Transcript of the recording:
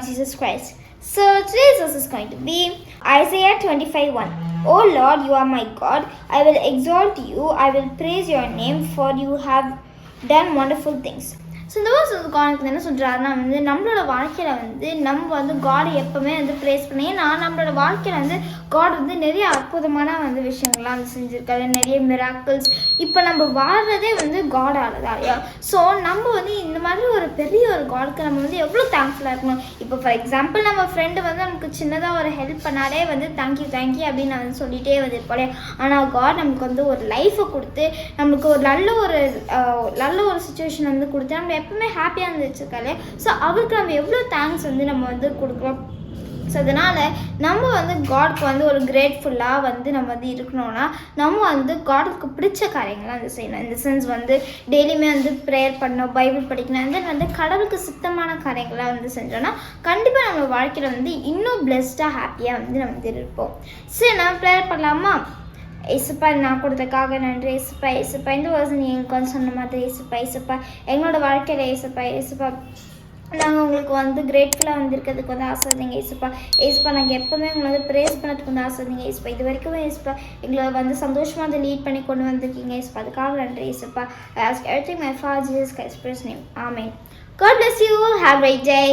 Jesus Christ. So today's verse is going to be Isaiah 25 1. O Lord, you are my God. I will exalt you. I will praise your name, for you have done wonderful things. So இந்த verse வந்து கானுக்கு என்ன சொல்கிறாருன்னா வந்து நம்மளோட வாழ்க்கையில் வந்து நம்ம வந்து காடை எப்போவுமே வந்து ப்ரேஸ் பண்ணி ஏன்னா நம்மளோட வாழ்க்கையில் வந்து காட் வந்து நிறைய அற்புதமான வந்து விஷயங்கள்லாம் வந்து செஞ்சுருக்காரு நிறைய மிராக்கிள்ஸ் இப்போ நம்ம வாழ்கிறதே வந்து காடால் தான் ஸோ நம்ம வந்து இந்த மாதிரி ஒரு பெரிய ஒரு காடுக்கு நம்ம வந்து எவ்வளோ தேங்க்ஃபுல்லாக இருக்கணும்? இப்போ ஃபார் எக்ஸாம்பிள் நம்ம ஃப்ரெண்டு வந்து நமக்கு சின்னதாக ஒரு ஹெல்ப் பண்ணாலே வந்து தேங்க்யூ தேங்க்யூ அப்படின்னு நான் வந்து சொல்லிகிட்டே வந்திருப்பாளே. ஆனால் காட் நமக்கு வந்து ஒரு லைஃப்பை கொடுத்து நம்மளுக்கு ஒரு நல்ல ஒரு நல்ல ஒரு சுச்சுவேஷன் வந்து கொடுத்து நம்ம எப்பவுமே ஹாப்பியாக இருந்துச்சுக்காலே ஸோ அவருக்கு நம்ம எவ்வளோ தேங்க்ஸ் வந்து நம்ம வந்து கொடுக்குறோம் ஸோ அதனால் நம்ம வந்து காட்க்கு வந்து ஒரு கிரேட்ஃபுல்லாக வந்து நம்ம வந்து இருக்கணும்னா நம்ம வந்து காடுக்கு பிடிச்ச காரியங்களை வந்து செய்யணும். இந்த சென்ஸ் வந்து டெய்லியுமே வந்து ப்ரேயர் பண்ணணும் பைபிள் படிக்கணும் தென் வந்து கடவுளுக்கு சுத்தமான காரியங்களை வந்து செஞ்சோன்னா கண்டிப்பாக நம்ம வாழ்க்கையில் வந்து இன்னும் பிளெஸ்டாக ஹாப்பியாக வந்து நம்ம வந்து இருப்போம். சரி நம்ம ப்ரேயர் பண்ணலாமா? இசுப்பா நான் கொடுத்ததுக்காக நன்றி. இசுப்பா இசுப்பா இந்த வருஷம் நீங்கள் கொஞ்சம் சொன்ன மாதிரி இசுப்பா இசுப்பா எங்களோட வாழ்க்கையில் இசுப்பா இசுப்பா நாங்கள் உங்களுக்கு வந்து கிரேட்ஃபுல்லாக வந்திருக்கிறதுக்கு வந்து ஆசைங்க ஏசுப்பா. ஏசுப்பா நாங்கள் எப்போவுமே உங்களை வந்து ப்ரேஸ் பண்ணதுக்கு வந்து ஆசைங்க ஏசுப்பா. இது வரைக்கும் ஏசுப்பா எங்களை வந்து சந்தோஷமாக வந்து லீட் பண்ணி கொண்டு வந்திருக்கீங்க ஏசுப்பா. அதுக்காக நன்றி ஏசுப்பா. Ask everything my for Jesus precious name amen God bless you have a great day.